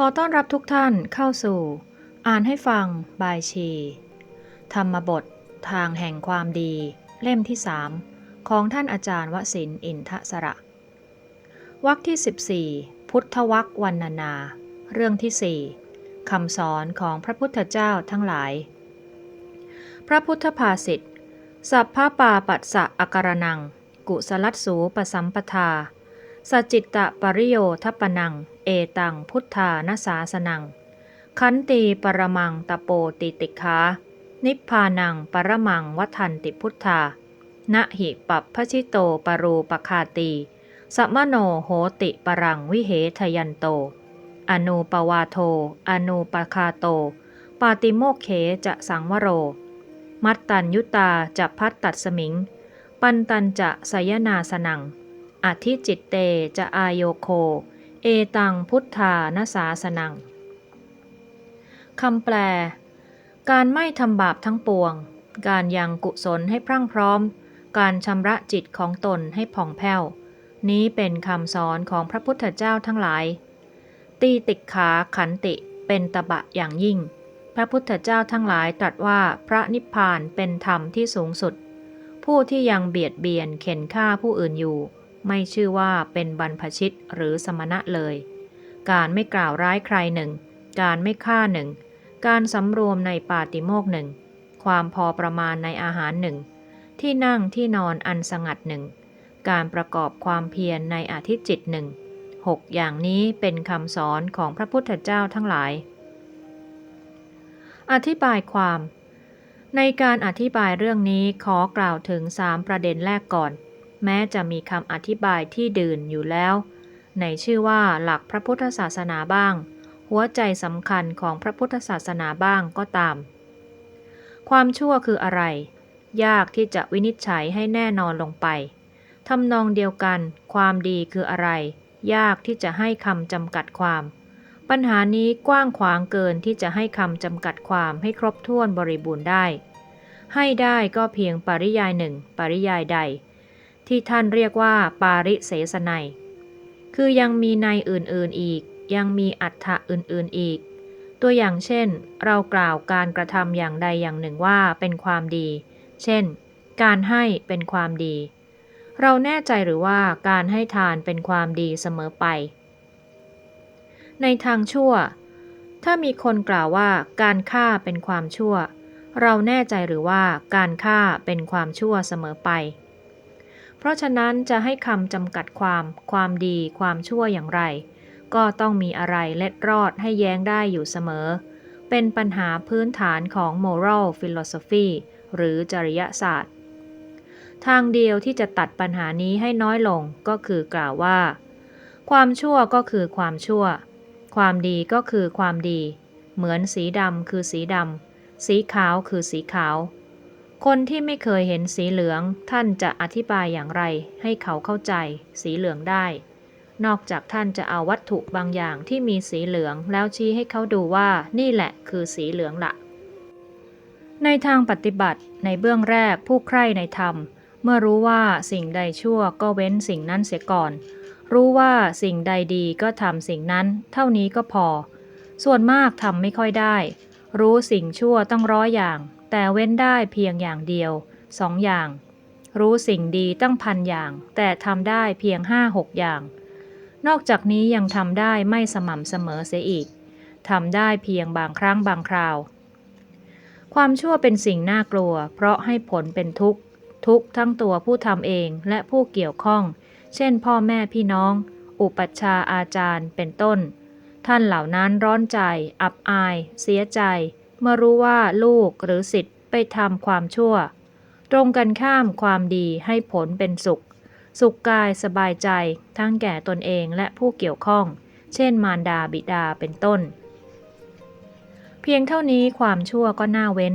ขอต้อนรับทุกท่านเข้าสู่ อ่านให้ฟังบายชี ธรรมบท ทางแห่งความดี เล่มที่สามของท่านอาจารย์วสินอินทสระวรรคที่ 14 พุทธวรรควันนานา เรื่องที่สี่คำสอนของพระพุทธเจ้าทั้งหลาย พระพุทธภาษิตสัพพะปาปัสสะอาการนัง กุสลัสสูปสัมปทา สจิตตะปริโยทัปนัง เอตังพุทธานาสาสนัง ขันตีปรมังตะโปติติคานิพพานังปรมังวัฏันติพุทธานะหิปัปพชิโตปรูปคาตีสมโนโหติปรังวิเหทยันโต อนูปวาโท อนูปคาโต ปาติโมกเขจะสังวโร มัตตัญยุตาจะพัตตัดสมิง ปันตันจะสยนาสนัง อธิจิตเตจะอายโยโค เอตังพุทธานาสาสนังคำแปล การไม่ทำบาปทั้งปวง การยังกุศลให้พรั่งพร้อม การชำระจิตของตนให้ผ่องแผ้ว นี้เป็นคำสอนของพระพุทธเจ้าทั้งหลาย ตีติกขาขันติเป็นตบะอย่างยิ่ง พระพุทธเจ้าทั้งหลายตรัสว่าพระนิพพานเป็นธรรมที่สูงสุด ผู้ที่ยังเบียดเบียนเข็นฆ่าผู้อื่นอยู่ ไม่ชื่อว่าเป็นบรรพชิตหรือสมณะเลย การไม่กล่าวร้ายใครหนึ่ง การไม่ฆ่าหนึ่ง การสำรวมในปาติโมกหนึ่ง ความพอประมาณในอาหารหนึ่ง ที่นั่งที่นอนอันสงัดหนึ่ง การประกอบความเพียรในอาทิจิตหนึ่งหกอย่างนี้เป็นคำสอนของพระพุทธเจ้าทั้งหลาย อธิบายความ ในการอธิบายเรื่องนี้ขอกล่าวถึงสามประเด็นแรกก่อน แม้จะมีคำอธิบายที่ดื่นอยู่แล้ว ในชื่อว่าหลักพระพุทธศาสนาบ้าง หัวใจสำคัญของพระพุทธศาสนาบ้างก็ตาม ความชั่วคืออะไร ยากที่จะวินิจฉัยให้แน่นอนลงไปทำนองเดียวกัน ความดีคืออะไร ยากที่จะให้คำจำกัดความ ปัญหานี้กว้างขวางเกินที่จะให้คำจำกัดความให้ครบถ้วนบริบูรณ์ได้ ให้ได้ก็เพียงปริยายหนึ่ง ปริยายใด ที่ท่านเรียกว่าปาริเสสนัย คือยังมีในอื่นๆอีก ยังมีอัฏฐะอื่นๆอีก ตัวอย่างเช่น เรากล่าวการกระทำอย่างใดอย่างหนึ่งว่าเป็นความดี เช่น การให้เป็นความดี เราแน่ใจหรือว่าการให้ทานเป็นความดีเสมอไป ในทางชั่ว ถ้ามีคนกล่าวว่าการฆ่าเป็นความชั่ว เราแน่ใจหรือว่าการฆ่าเป็นความชั่วเสมอไป เพราะฉะนั้นจะให้คำจำกัดความ ความดี ความชั่วอย่างไร ก็ต้องมีอะไรเล็ดรอดให้แย้งได้อยู่เสมอ เป็นปัญหาพื้นฐานของ moral philosophy หรือจริยศาสตร์ ทางเดียวที่จะตัดปัญหานี้ให้น้อยลงก็คือกล่าวว่า ความชั่วก็คือความชั่ว ความดีก็คือความดี เหมือนสีดำคือสีดำ สีขาวคือสีขาว คนที่ไม่เคยเห็นสีเหลืองท่านจะอธิบายอย่างไร ให้เขาเข้าใจ สีเหลืองได้ นอกจากท่านจะเอาวัตถุบางอย่างที่มีสีเหลืองแล้วชี้ให้เขาดูว่านี่แหละคือสีเหลืองละในทางปฏิบัติในเบื้องแรกผู้ใคร่ในธรรม เมื่อรู้ว่าสิ่งใดชั่วก็เว้นสิ่งนั้นเสียก่อน รู้ว่าสิ่งใดดีก็ทำสิ่งนั้น เท่านี้ก็พอ ส่วนมากทำไม่ค่อยได้ รู้สิ่งชั่วต้องร้อยอย่าง แต่เว้นได้เพียงอย่างเดียวสองอย่าง รู้สิ่งดีตั้งพันอย่าง แต่ทำได้เพียงห้าหกอย่าง นอกจากนี้ยังทำได้ไม่สม่ำเสมอเสียอีกทำได้เพียงบางครั้งบางคราว ความชั่วเป็นสิ่งน่ากลัว เพราะให้ผลเป็นทุกข์ ทุกข์ทั้งตัวผู้ทำเองและผู้เกี่ยวข้อง เช่น พ่อแม่พี่น้อง อุปัชฌาย์อาจารย์เป็นต้น ท่านเหล่านั้นร้อนใจ อับอาย เสียใจ เมื่อรู้ว่าลูกหรือสิทธิ์ไปทำความชั่ว ตรงกันข้ามความดีให้ผลเป็นสุข สุขกายสบายใจทั้งแก่ตนเองและผู้เกี่ยวข้อง เช่นมารดาบิดาเป็นต้น เพียงเท่านี้ความชั่วก็น่าเว้น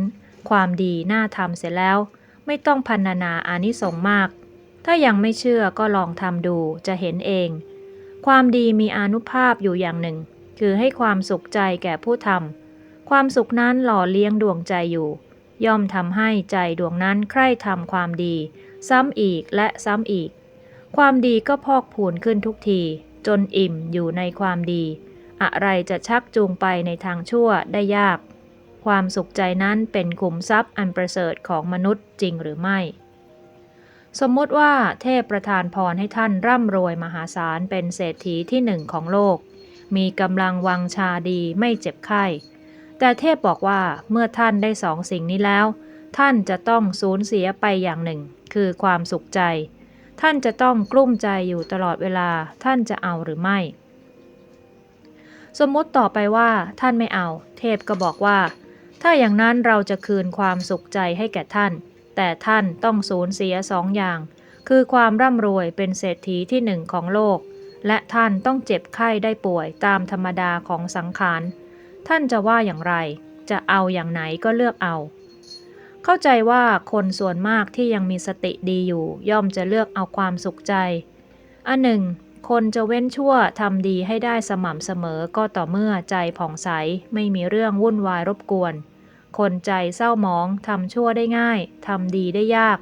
ความดีน่าทำเสร็จแล้ว ไม่ต้องพันนาอานิสงส์มาก ถ้ายังไม่เชื่อก็ลองทำดูจะเห็นเอง ความดีมีอนุภาพอยู่อย่างหนึ่ง คือให้ความสุขใจแก่ผู้ทำ ความสุขนั้นหล่อเลี้ยงดวงใจอยู่ ย่อมทำให้ใจดวงนั้นใคร่ทำความดี ซ้ำอีกและซ้ำอีก ความดีก็พอกพูนขึ้นทุกที จนอิ่มอยู่ในความดี อะไรจะชักจูงไปในทางชั่วได้ยาก ความสุขใจนั้นเป็นขุมทรัพย์อันประเสริฐของมนุษย์จริงหรือไม่ สมมติว่าเทพประทานพรให้ท่านร่ำรวยมหาศาลเป็นเศรษฐีที่หนึ่งของโลก มีกำลังวังชาดีไม่เจ็บไข้ แต่เทพบอกว่าเมื่อท่านได้สองสิ่งนี้แล้ว ท่านจะต้องสูญเสียไปอย่างหนึ่ง คือความสุขใจ ท่านจะต้องกลุ้มใจอยู่ตลอดเวลาท่านจะเอาหรือไม่ สมมติต่อไปว่า ท่านไม่เอา เทพก็บอกว่า ถ้าอย่างนั้นเราจะคืนความสุขใจให้แก่ท่าน แต่ท่านต้องสูญเสียสองอย่าง คือความร่ำรวยเป็นเศรษฐีที่หนึ่งของโลก และท่านต้องเจ็บไข้ได้ป่วยตามธรรมดาของสังขาร ท่านจะว่าอย่างไร จะเอาอย่างไหนก็เลือกเอา เข้าใจว่าคนส่วนมากที่ยังมีสติดีอยู่ ย่อมจะเลือกเอาความสุขใจ อันหนึ่ง คนจะเว้นชั่วทำดีให้ได้สม่ำเสมอก็ต่อเมื่อใจผ่องใสไม่มีเรื่องวุ่นวายรบกวน คนใจเศร้าหมองทำชั่วได้ง่ายทำดีได้ยาก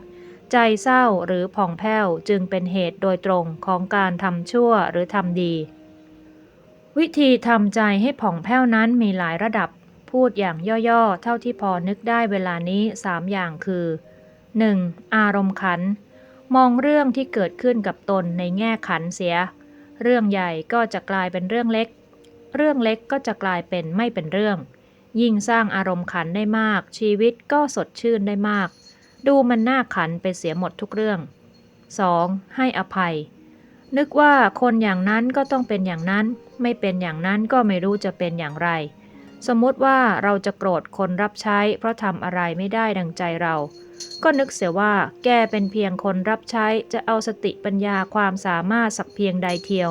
ใจเศร้าหรือผ่องแผ้วจึงเป็นเหตุโดยตรงของการทำชั่วหรือทำดี วิธีทำใจให้ผ่องแผ้วนั้นมีหลายระดับ พูดอย่างย่อๆ เท่าที่พอนึกได้เวลานี้สามอย่างคือ 1. อารมณ์ขัน มองเรื่องที่เกิดขึ้นกับตนในแง่ขันเสีย เรื่องใหญ่ก็จะกลายเป็นเรื่องเล็ก เรื่องเล็กก็จะกลายเป็นไม่เป็นเรื่อง ยิ่งสร้างอารมณ์ขันได้มาก ชีวิตก็สดชื่นได้มาก ดูมันน่าขันไปเสียหมดทุกเรื่อง 2. ให้อภัย นึกว่าคนอย่างนั้นก็ต้องเป็นอย่างนั้น ไม่เป็นอย่างนั้นก็ไม่รู้จะเป็นอย่างไร สมมติว่าเราจะโกรธคนรับใช้ เพราะทำอะไรไม่ได้ดังใจเรา ก็นึกเสียว่าแกเป็นเพียงคนรับใช้จะเอาสติปัญญาความสามารถสักเพียงใดเทียว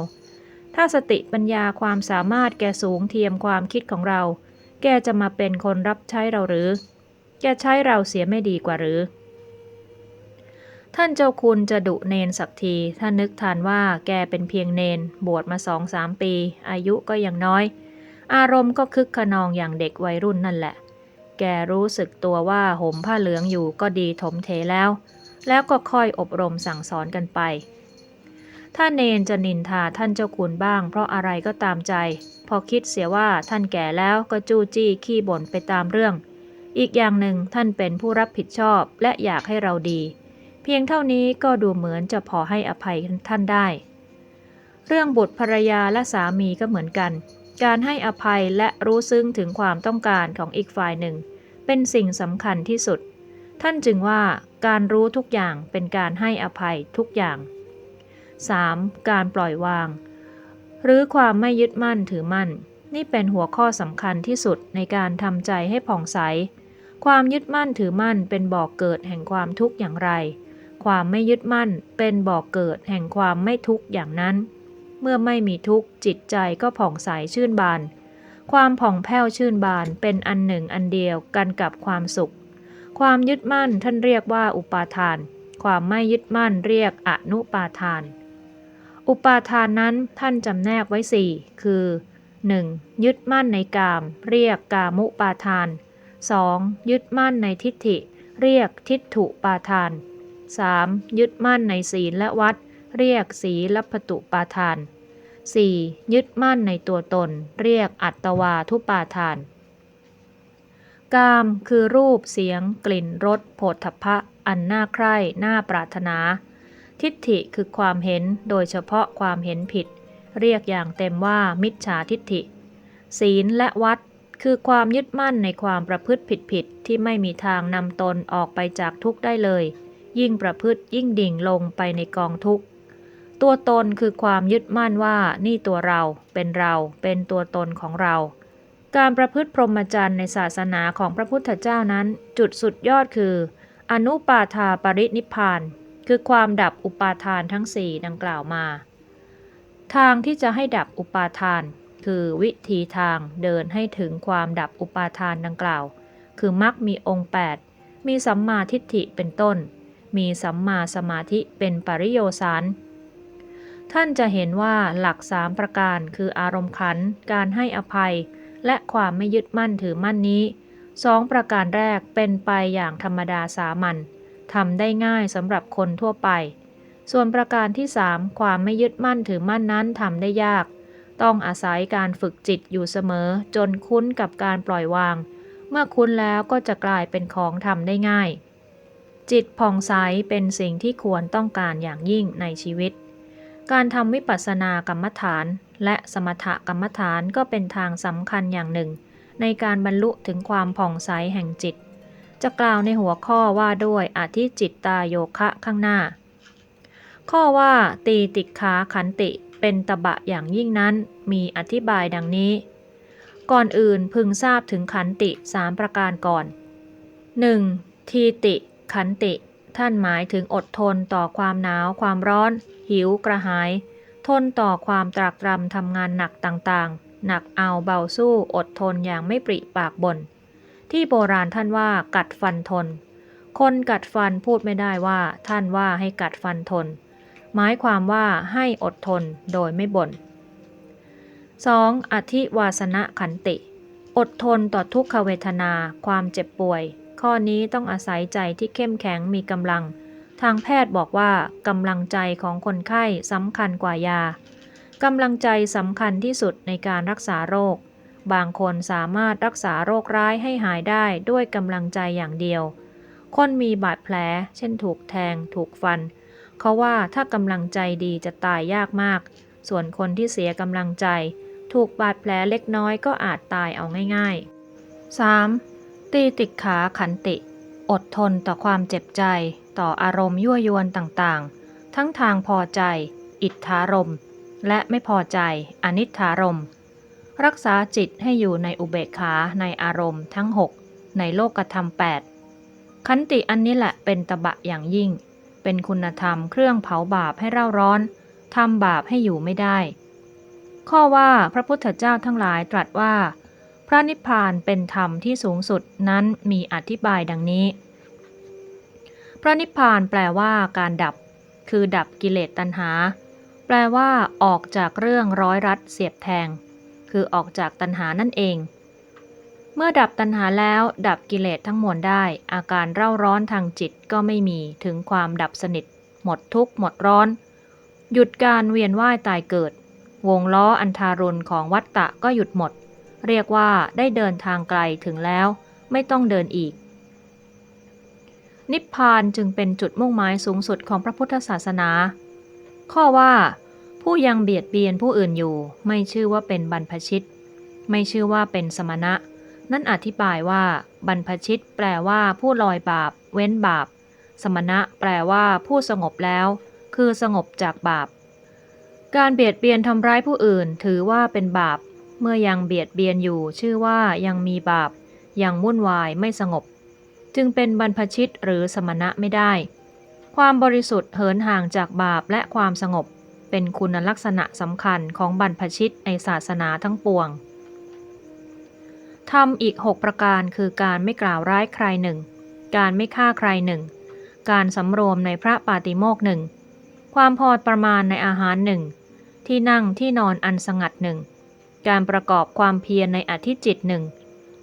ถ้าสติปัญญาความสามารถแกสูงเทียมความคิดของเรา แกจะมาเป็นคนรับใช้เราหรือ แกใช้เราเสียไม่ดีกว่าหรือ ท่านเจ้าคุณจะดุเนนสักทีถ้านึกทานว่าแกเป็นเพียงเนน บวชมาสองสามปี อายุก็ยังน้อย อารมณ์ก็คึกขนองอย่างเด็กวัยรุ่นนั่นแหละ แกรู้สึกตัวว่าห่มผ้าเหลืองอยู่ก็ดีถมเทแล้ว แล้วก็ค่อยอบรมสั่งสอนกันไป ถ้าเนนจะนินทาท่านเจ้าคุณบ้าง เพราะอะไรก็ตามใจ พอคิดเสียว่าท่านแก่แล้วก็จู้จี้ขี้บ่นไปตามเรื่อง อีกอย่างหนึ่งท่านเป็นผู้รับผิดชอบและอยากให้เราดี เพียงเท่านี้ก็ดูเหมือนจะพอให้อภัยท่านได้ เรื่องบุตรภรรยาและสามีก็เหมือนกัน การให้อภัยและรู้ซึ้งถึงความต้องการของอีกฝ่ายหนึ่ง เป็นสิ่งสำคัญที่สุด ท่านจึงว่าการรู้ทุกอย่างเป็นการให้อภัยทุกอย่าง 3. การปล่อยวาง หรือความไม่ยึดมั่นถือมั่น นี่เป็นหัวข้อสำคัญที่สุดในการทำใจให้ผ่องใส ความยึดมั่นถือมั่นเป็นบ่อกเกิดแห่งความทุกข์อย่างไร ความไม่ยึดมั่น เป็นบ่อกเกิดแห่งความไม่ทุกข์อย่างนั้น เมื่อไม่มีทุกข์จิตใจก็ผ่องใสชื่นบาน ความผ่องแผ้วชื่นบานเป็นอันหนึ่งอันเดียวกันกับความสุข ความยึดมั่นท่านเรียกว่าอุปาทาน ความไม่ยึดมั่นเรียกอนุปาทาน อุปาทานนั้นท่านจำแนกไว้สี่คือ 1. ยึดมั่นในกาม เรียกกามุปาทาน 2. ยึดมั่นในทิฏฐิ เรียกทิฏฐุปาทาน 3. ยึดมั่นในศีลและวัด เรียกศีลพตุปาทาน 4. ยึดมั่นในตัวตน เรียกอัตวาทุปาทาน กามคือรูปเสียง กลิ่นรสโผฏฐพะ อันน่าใคร่น่าปรารถนา ทิฏฐิคือความเห็นโดยเฉพาะความเห็นผิด เรียกอย่างเต็มว่ามิจฉาทิฏฐิ ศีลและวัดคือความยึดมั่นในความประพฤติผิดๆที่ไม่มีทางนำตนออกไปจากทุกข์ได้เลย ยิ่งประพฤติยิ่งดิ่งลงไปในกองทุกข์ ตัวตนคือความยึดมั่นว่านี่ตัวเราเป็นเราเป็นตัวตนของเรา การประพฤติพรหมจรรย์ในศาสนาของพระพุทธเจ้านั้น จุดสุดยอดคือ อนุปาทาปรินิพานคือความดับอุปาทานทั้งสี่ดังกล่าวมา ทางที่จะให้ดับอุปาทาน คือวิธีทางเดินให้ถึงความดับอุปาทานดังกล่าว คือมรรคมีองค์ 8 มีสัมมาทิฏฐิเป็นต้น มีสัมมาสมาธิเป็นปริโยสารท่านจะเห็นว่าหลักสามประการคืออารมณ์ขัน การให้อภัย และความไม่ยึดมั่นถือมั่นนี้สองประการแรกเป็นไปอย่างธรรมดาสามัญทำได้ง่ายสำหรับคนทั่วไป ส่วนประการที่สามความไม่ยึดมั่นถือมั่นนั้นทำได้ยาก ต้องอาศัยการฝึกจิตอยู่เสมอ จนคุ้นกับการปล่อยวาง เมื่อคุ้นแล้วก็จะกลายเป็นของทำได้ง่าย จิตผ่องใสเป็นสิ่งที่ควรต้องการอย่างยิ่งในชีวิต การทำวิปัสสนากรรมฐาน และสมถกรรมฐานก็เป็นทางสำคัญอย่างหนึ่ง ในการบรรลุถึงความผ่องใสแห่งจิต จะกล่าวในหัวข้อว่าด้วยอธิจิตตาโยคะข้างหน้า ข้อว่าตีติขาขันติเป็นตบะอย่างยิ่งนั้นมีอธิบายดังนี้ ก่อนอื่นพึงทราบถึงขันติสามประการก่อน 1. ทีติ ขันติ ท่านหมายถึงอดทนต่อความหนาวความร้อน หิวกระหาย ทนต่อความตรากตรำทำงานหนักต่างๆ หนักเอาเบาสู้อดทนอย่างไม่ปริปากบนที่โบราณท่านว่ากัดฟันทน คนกัดฟันพูดไม่ได้ว่า ท่านว่าให้กัดฟันทน หมายความว่าให้อดทนโดยไม่บน่น 2. อธิวาสนะขันติ อดทนต่อทุกขเวทนา ความเจ็บป่วย ข้อนี้ต้องอาศัยใจที่เข้มแข็งมีกำลัง ทางแพทย์บอกว่ากำลังใจของคนไข้สำคัญกว่ายากำลังใจสำคัญที่สุดในการรักษาโรค บางคนสามารถรักษาโรคร้ายให้หายได้ด้วยกำลังใจอย่างเดียว คนมีบาดแผล เช่นถูกแทง ถูกฟัน เขาว่าถ้ากำลังใจดีจะตายยากมาก ส่วนคนที่เสียกำลังใจ ถูกบาดแผลเล็กน้อยก็อาจตายเอาง่ายๆ 3. ตีติกขาขันติ อดทนต่อความเจ็บใจ ต่ออารมณ์ยั่วยวนต่างๆ ทั้งทางพอใจ อิทธารมและไม่พอใจ อนิธารมรักษาจิตให้อยู่ในอุเบกขาในอารมณ์ทั้ง 6 ในโลกธรรม 8 ขันติอันนี้แหละเป็นตบะอย่างยิ่ง เป็นคุณธรรมเครื่องเผาบาปให้เร่าร้อนทำบาปให้อยู่ไม่ได้ ข้อว่าพระพุทธเจ้าทั้งหลายตรัสว่า พระนิพพานเป็นธรรมที่สูงสุดนั้นมีอธิบายดังนี้ พระนิพพานแปลว่าการดับ คือดับกิเลสตัณหา แปลว่าออกจากเรื่องร้อยรัดเสียบแทง คือออกจากตัณหานั่นเอง เมื่อดับตัณหาแล้วดับกิเลสทั้งมวลได้ อาการเร่าร้อนทางจิตก็ไม่มีถึงความดับสนิท หมดทุกข์หมดร้อน หยุดการเวียนว่ายตายเกิด วงล้ออันทารุณของวัฏฏะก็หยุดหมด เรียกว่าได้เดินทางไกลถึงแล้ว ไม่ต้องเดินอีก นิพพานจึงเป็นจุดมุ่งหมายสูงสุดของพระพุทธศาสนา ข้อว่าผู้ยังเบียดเบียนผู้อื่นอยู่ ไม่ชื่อว่าเป็นบรรพชิต ไม่ชื่อว่าเป็นสมณะ นั่นอธิบายว่า บรรพชิต แปลว่าผู้ลอยบาป เว้นบาป สมณะ แปลว่า ผู้สงบแล้ว คือสงบจากบาป การเบียดเบียนทำร้ายผู้อื่นถือว่าเป็นบาป เมื่อยังเบียดเบียนอยู่ชื่อว่ายังมีบาป ยังวุ่นวายไม่สงบ จึงเป็นบรรพชิตหรือสมณะไม่ได้ ความบริสุทธิ์เหินห่างจากบาปและความสงบ เป็นคุณลักษณะสำคัญของบรรพชิตในศาสนาทั้งปวงทำอีก 6 ประการคือการไม่กล่าวร้ายใครหนึ่ง การไม่ฆ่าใครหนึ่ง การสำรวมในพระปาติโมกหนึ่ง ความพอประมาณในอาหารหนึ่ง ที่นั่งที่นอนอันสงัดหนึ่ง การประกอบความเพียรในอธิจิตหนึ่ง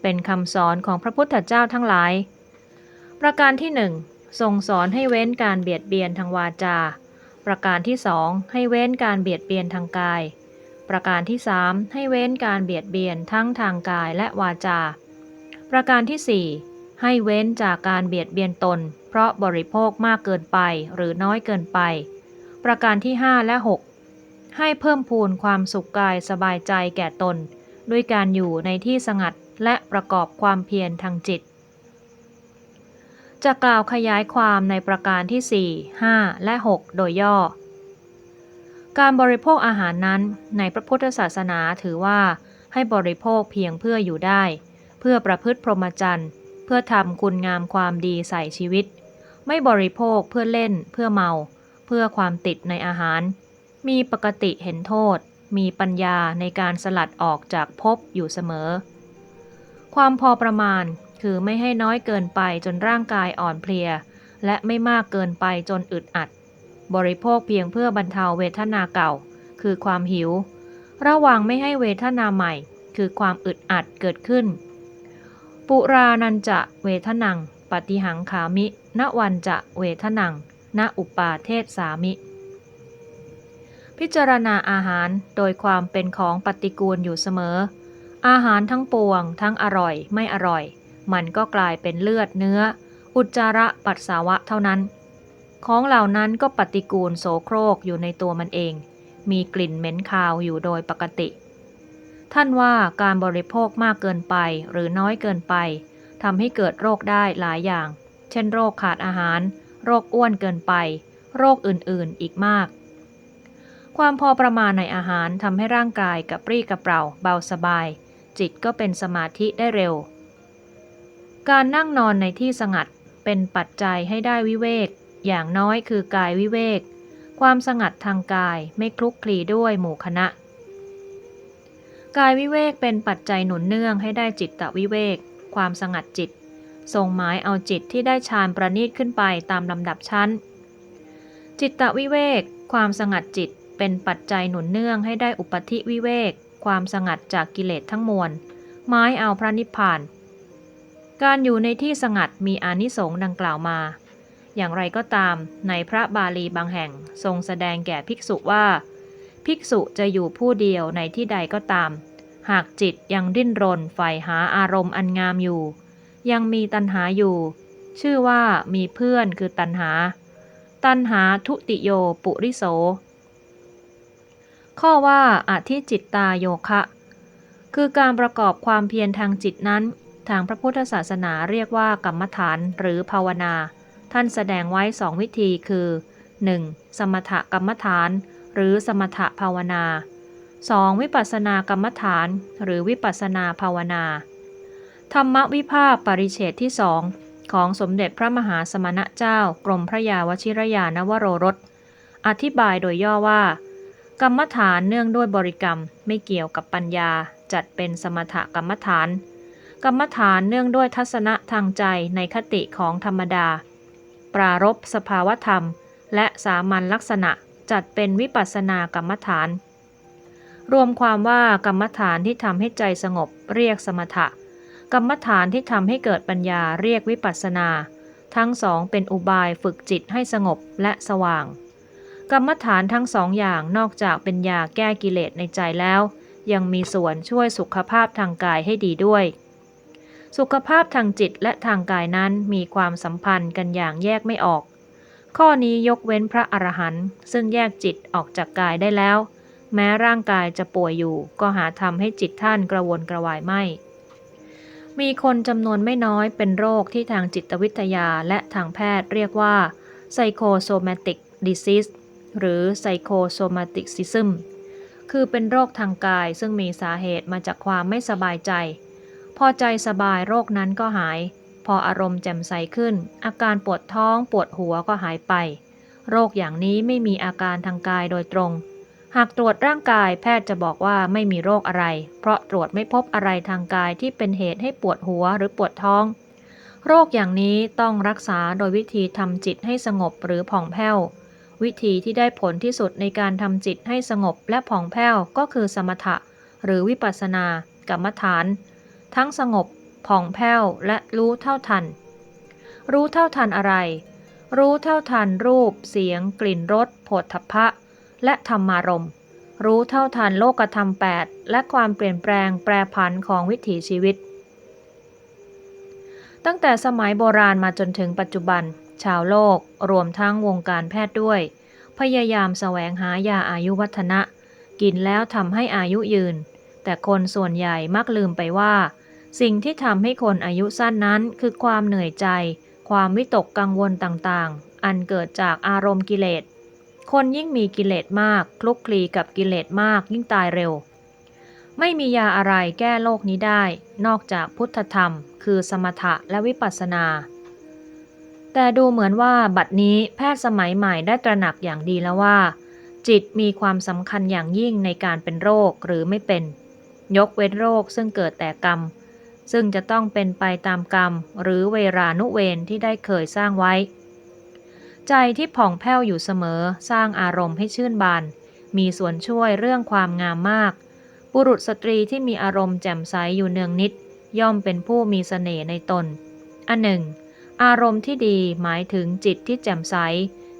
เป็นคำสอนของพระพุทธเจ้าทั้งหลาย ประการที่หนึ่งทรงสอนให้เว้นการเบียดเบียนทางวาจา ประการที่สองให้เว้นการเบียดเบียนทางกาย ประการที่สามให้เว้นการเบียดเบียนทั้งทางกายและวาจา ประการที่สี่ให้เว้นจากการเบียดเบียนตน เพราะบริโภคมากเกินไปหรือน้อยเกินไป ประการที่ 5 และ6 ให้เพิ่มพูนความสุขกายสบายใจแก่ตน ด้วยการอยู่ในที่สงัดและประกอบความเพียรทางจิต จะกล่าวขยายความในประการที่ 4 5 และ 6 โดยย่อ การบริโภคอาหารนั้นในพระพุทธศาสนาถือว่าให้บริโภคเพียงเพื่ออยู่ได้ เพื่อประพฤติพรหมจรรย์เพื่อทำคุณงามความดีใส่ชีวิต ไม่บริโภคเพื่อเล่นเพื่อเมา เพื่อความติดในอาหาร มีปกติเห็นโทษ มีปัญญาในการสลัดออกจากภพอยู่เสมอ ความพอประมาณคือไม่ให้น้อยเกินไปจนร่างกายอ่อนเพลีย และไม่มากเกินไปจนอึดอัด บริโภคเพียงเพื่อบรรเทาเวทนาเก่า คือความหิว ระวังไม่ให้เวทนาใหม่ คือความอึดอัดเกิดขึ้น ปุรานันจะเวทนัง ปฏิหังขามิ ณวันจะเวทนัง ณอุปาเทศสามิ พิจารณาอาหารโดยความเป็นของปฏิกูลอยู่เสมอ อาหารทั้งปวง ทั้งอร่อยไม่อร่อย มันก็กลายเป็นเลือดเนื้อ อุจจาระปัสสาวะเท่านั้น ของเหล่านั้นก็ปฏิกูลโสโครกอยู่ในตัวมันเอง มีกลิ่นเหม็นคาวอยู่โดยปกติ ท่านว่าการบริโภคมากเกินไปหรือน้อยเกินไปทำให้เกิดโรคได้หลายอย่าง เช่นโรคขาดอาหาร โรคอ้วนเกินไป โรคอื่นๆอีกมาก ความพอประมาณในอาหารทำให้ร่างกายกับปรี้กระเปร่าเบาสบาย จิตก็เป็นสมาธิได้เร็ว การนั่งนอนในที่สงัดเป็นปัจจัยให้ได้วิเวก อย่างน้อยคือกายวิเวก ความสงัดทางกายไม่คลุกคลีด้วยหมู่คณะ กายวิเวกเป็นปัจจัยหนุนเนื่องให้ได้จิตตวิเวก ความสงัดจิตทรงหมายเอาจิตที่ได้ฌานประณีตขึ้นไปตามลำดับชั้น จิตตวิเวก ความสงัดจิต เป็นปัจจัยหนุนเนื่องให้ได้อุปธิวิเวก ความสงัดจากกิเลสทั้งมวลหมายเอาพระนิพพาน การอยู่ในที่สงัดมีอานิสงส์ดังกล่าวมา อย่างไรก็ตาม ในพระบาลีบางแห่งทรงแสดงแก่ภิกษุว่า ภิกษุจะอยู่ผู้เดียวในที่ใดก็ตาม หากจิตยังดิ้นรนใฝ่หาอารมณ์อันงามอยู่ ยังมีตัณหาอยู่ ชื่อว่ามีเพื่อนคือตัณหา ตัณหาทุติโยปุริโส ข้อว่าอธิจิตตาโยคะ คือการประกอบความเพียรทางจิตนั้น ทางพระพุทธศาสนาเรียกว่ากรรมฐานหรือภาวนา ท่านแสดงไว้สองวิธีคือ 1. สมถกรรมฐาน หรือสมถภาวนา 2. วิปัสสนากรรมฐาน หรือวิปัสสนาภาวนา ธรรมวิภาคปริเฉดที่สองของสมเด็จพระมหาสมณะเจ้ากรมพระยาวชิรยานวโรรส อธิบายโดยย่อว่า กรรมฐานเนื่องด้วยบริกรรมไม่เกี่ยวกับปัญญาจัดเป็นสมถกรรมฐาน กรรมฐานเนื่องด้วยทัศนะทางใจในคติของธรรมดา ปรารบสภาวธรรม และสามัญลักษณะจัดเป็นวิปัสสนากรรมฐาน รวมความว่ากรรมฐานที่ทำให้ใจสงบเรียกสมถะ กรรมฐานที่ทำให้เกิดปัญญาเรียกวิปัสสนา ทั้งสองเป็นอุบายฝึกจิตให้สงบและสว่าง กรรมฐานทั้งสองอย่างนอกจากเป็นยาแก้กิเลสในใจแล้ว ยังมีส่วนช่วยสุขภาพทางกายให้ดีด้วย สุขภาพทางจิตและทางกายนั้นมีความสัมพันธ์กันอย่างแยกไม่ออก ข้อนี้ยกเว้นพระอรหันต์ซึ่งแยกจิตออกจากกายได้แล้ว แม้ร่างกายจะป่วยอยู่ ก็หาทำให้จิตท่านกระวนกระวายไม่มีคนจำนวนไม่น้อยเป็นโรคที่ทางจิตวิทยาและทางแพทย์เรียกว่า psychosomatic disease หรือ psychosomaticism คือเป็นโรคทางกายซึ่งมีสาเหตุมาจากความไม่สบายใจ พอใจสบายโรคนั้นก็หาย พออารมณ์แจ่มใสขึ้น อาการปวดท้องปวดหัวก็หายไป โรคอย่างนี้ไม่มีอาการทางกายโดยตรง หากตรวจร่างกายแพทย์จะบอกว่าไม่มีโรคอะไร เพราะตรวจไม่พบอะไรทางกายที่เป็นเหตุให้ปวดหัวหรือปวดท้อง โรคอย่างนี้ต้องรักษาโดยวิธีทำจิตให้สงบหรือผ่องแผ้ว วิธีที่ได้ผลที่สุดในการทำจิตให้สงบและผ่องแผ้วก็คือสมถะ หรือวิปัสสนากรรมฐาน ทั้งสงบผ่องแผ้วและรู้เท่าทัน รู้เท่าทันอะไร รู้เท่าทันรูป เสียง กลิ่นรสโผฏฐัพพะ และธรรมารมรู้เท่าทันโลกธรรมแปดและความเปลี่ยนแปลงแปรผันของวิถีชีวิต ตั้งแต่สมัยโบราณมาจนถึงปัจจุบัน ชาวโลกรวมทั้งวงการแพทย์ด้วย พยายามแสวงหายาอายุวัฒนะ กินแล้วทำให้อายุยืน แต่คนส่วนใหญ่มักลืมไปว่า สิ่งที่ทำให้คนอายุสั้นนั้นคือความเหนื่อยใจ ความวิตกกังวลต่างๆ อันเกิดจากอารมณ์กิเลสคนยิ่งมีกิเลสมากคลุกคลีกับกิเลสมากยิ่งตายเร็ว ไม่มียาอะไรแก้โรคนี้ได้ นอกจากพุทธธรรม คือสมถะและวิปัสสนา แต่ดูเหมือนว่าบัดนี้แพทย์สมัยใหม่ได้ตระหนักอย่างดีแล้วว่า จิตมีความสำคัญอย่างยิ่งในการเป็นโรคหรือไม่เป็น ยกเว้นโรคซึ่งเกิดแต่กรรม ซึ่งจะต้องเป็นไปตามกรรม หรือเวรานุเวรที่ได้เคยสร้างไว้ ใจที่ผ่องแผ้วอยู่เสมอสร้างอารมณ์ให้ชื่นบาน มีส่วนช่วยเรื่องความงามมาก บุรุษสตรีที่มีอารมณ์แจ่มใสอยู่เนืองนิด ย่อมเป็นผู้มีเสน่ห์ในตน อันหนึ่ง อารมณ์ที่ดีหมายถึงจิตที่แจ่มใส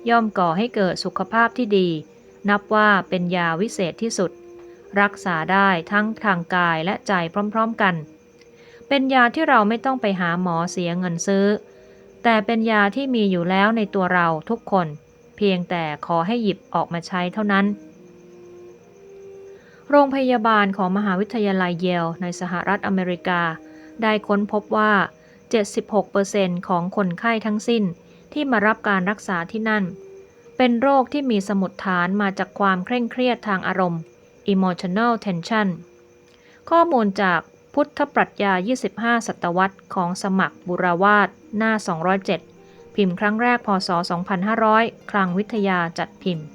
ย่อมก่อให้เกิดสุขภาพที่ดี นับว่าเป็นยาวิเศษที่สุด รักษาได้ทั้งทางกายและใจพร้อมๆกัน เป็นยาที่เราไม่ต้องไปหาหมอเสียเงินซื้อ แต่เป็นยาที่มีอยู่แล้วในตัวเราทุกคน เพียงแต่ขอให้หยิบออกมาใช้เท่านั้น โรงพยาบาลของมหาวิทยาลัยเยลในสหรัฐอเมริกา ได้ค้นพบว่า 76%ของคนไข้ทั้งสิ้นที่มารับการรักษาที่นั่น เป็นโรคที่มีสมุดฐานมาจากความเคร่งเครียดทางอารมณ์ emotional tension ข้อมูลจากพุทธปรัชญา 25 ศตวรรษของสมัครบุราวาสหน้า 207 พิมพ์ครั้งแรก พศ 2500 คลังวิทยาจัดพิมพ์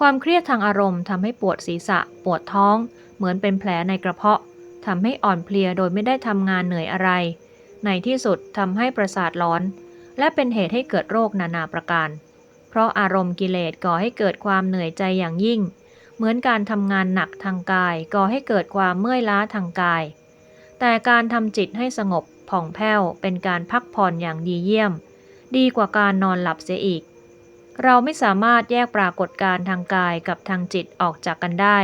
ความเครียดทางอารมณ์ทำให้ปวดศีรษะ ปวดท้อง เหมือนเป็นแผลในกระเพาะ ทำให้อ่อนเพลียโดยไม่ได้ทำงานเหนื่อยอะไร ในที่สุดทำให้ประสาทร้อน และเป็นเหตุให้เกิดโรคนานาประการ เพราะอารมณ์กิเลสก่อให้เกิดความเหนื่อยใจอย่างยิ่ง เหมือนการทำงานหนักทางกายก่อให้เกิดความเมื่อยล้าทางกาย แต่การทำจิตให้สงบผ่องแผ้วเป็นการพักผ่อนอย่างดีเยี่ยม ดีกว่าการนอนหลับเสียอีก เราไม่สามารถแยกปรากฏการทางกายกับทางจิตออกจากกันได้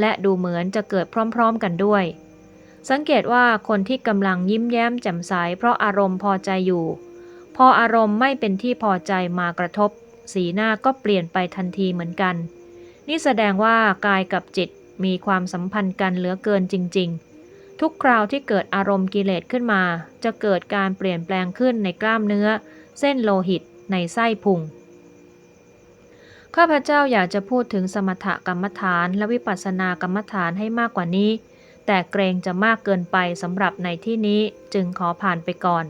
และดูเหมือนจะเกิดพร้อมๆกันด้วย สังเกตว่าคนที่กำลังยิ้มแย้มแจ่มใสเพราะอารมณ์พอใจอยู่ พออารมณ์ไม่เป็นที่พอใจมากระทบ สีหน้าก็เปลี่ยนไปทันทีเหมือนกัน นี่แสดงว่ากายกับจิตมีความสัมพันธ์กันเหลือเกินจริง ๆ ทุกคราวที่เกิดอารมณ์กิเลสขึ้นมา จะเกิดการเปลี่ยนแปลงขึ้นในกล้ามเนื้อ เส้นโลหิต ในไส้พุงข้าพเจ้าอยากจะพูดถึงสมถกรรมฐานและวิปัสสนากรรมฐานให้มากกว่านี้ แต่เกรงจะมากเกินไปสำหรับในที่นี้จึงขอผ่านไปก่อน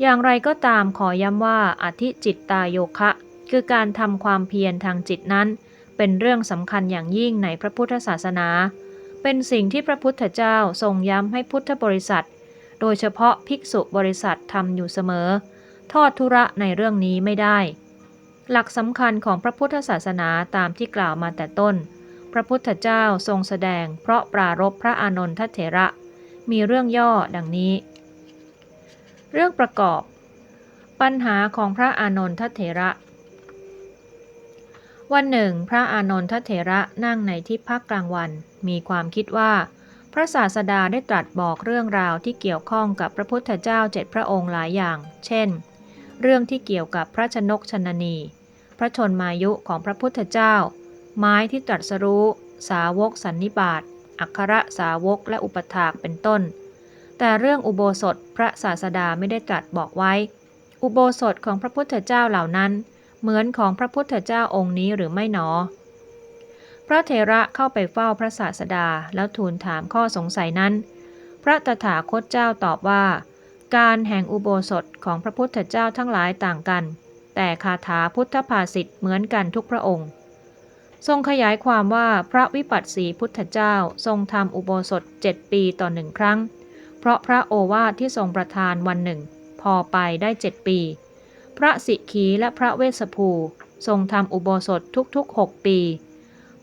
อย่างไรก็ตามขอย้ำว่าอธิจิตตาโยคะ คือการทำความเพียรทางจิตนั้น เป็นเรื่องสำคัญอย่างยิ่งในพระพุทธศาสนา เป็นสิ่งที่พระพุทธเจ้าทรงย้ำให้พุทธบริษัท โดยเฉพาะภิกษุบริษัททำอยู่เสมอ ทอดทุระในเรื่องนี้ไม่ได้ หลักสำคัญของพระพุทธศาสนาตามที่กล่าวมาแต่ต้น พระพุทธเจ้าทรงแสดง เพราะปรารบพระอานนทเถระ มีเรื่องย่อดังนี้ เรื่องประกอบ ปัญหาของพระอานนทเถระ วันหนึ่ง พระอานนทเถระนั่งในที่พักกลางวัน มีความคิดว่า พระศาสดาได้ตรัสบอกเรื่องราวที่เกี่ยวข้องกับพระพุทธเจ้าเจ็ดพระองค์หลายอย่าง เช่น เรื่องที่เกี่ยวกับพระชนกชนนี พระชนมายุของพระพุทธเจ้า ไม้ที่ตรัสรู้ สาวกสันนิบาตอัครสาวกและอุปถากเป็นต้น แต่เรื่องอุโบสถพระศาสดาไม่ได้ตรัสบอกไว้ อุโบสถของพระพุทธเจ้าเหล่านั้น เหมือนของพระพุทธเจ้าองค์นี้หรือไม่หนอ พระเถระเข้าไปเฝ้าพระศาสดาแล้วทูลถามข้อสงสัยนั้น พระตถาคตเจ้าตอบว่า การแห่งอุโบสถของพระพุทธเจ้าทั้งหลายต่างกัน แต่คาถาพุทธภาษิตเหมือนกันทุกพระองค์ ทรงขยายความว่าพระวิปัสสีพุทธเจ้าทรงทำอุโบสถเจ็ดปีต่อหนึ่งครั้ง เพราะพระโอวาทที่ทรงประทานวันหนึ่ง พอไปได้เจ็ดปี พระสิขีและพระเวสสภู ทรงทำอุโบสถทุกๆหกปี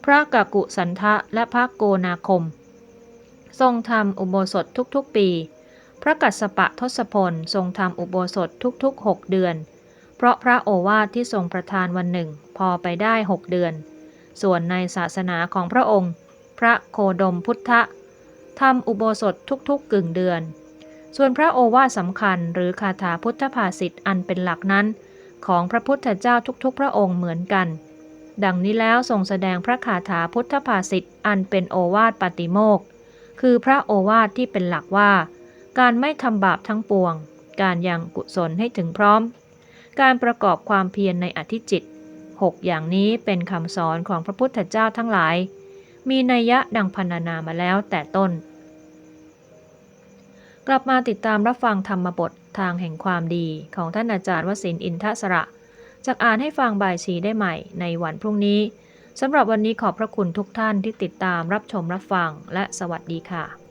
พระกกุสันทะและพระโกนาคม ทรงทำอุโบสถทุกๆปี พระกัสสปะทศพลทรงทำอุโบสถทุกๆหกเดือน เพราะพระโอวาทที่ทรงประทานวันหนึ่ง พอไปได้หกเดือน ส่วนในศาสนาของพระองค์ พระโคดมพุทธทำอุโบสถทุกๆกึ่งเดือน ส่วนพระโอวาทสำคัญหรือคาถาพุทธภาษิตอันเป็นหลักนั้น ของพระพุทธเจ้าทุกๆ พระองค์เหมือนกัน ดังนี้แล้วทรงแสดงพระคาถาพุทธภาษิตอันเป็นโอวาทปาติโมกคือพระโอวาทที่เป็นหลักว่า การไม่ทำบาปทั้งปวง การยังกุศลให้ถึงพร้อม การประกอบความเพียรในอธิจิต หกอย่างนี้เป็นคำสอนของพระพุทธเจ้าทั้งหลาย มีนัยยะดังพรรณนามาแล้วแต่ต้น กลับมาติดตามรับฟังธรรมบททางแห่งความดีของท่านอาจารย์วสินอินทสระจากอ่านให้ฟังบ่ายสีได้ใหม่ในวันพรุ่งนี้สำหรับวันนี้ขอบพระคุณทุกท่านที่ติดตามรับชมรับฟังและสวัสดีค่ะ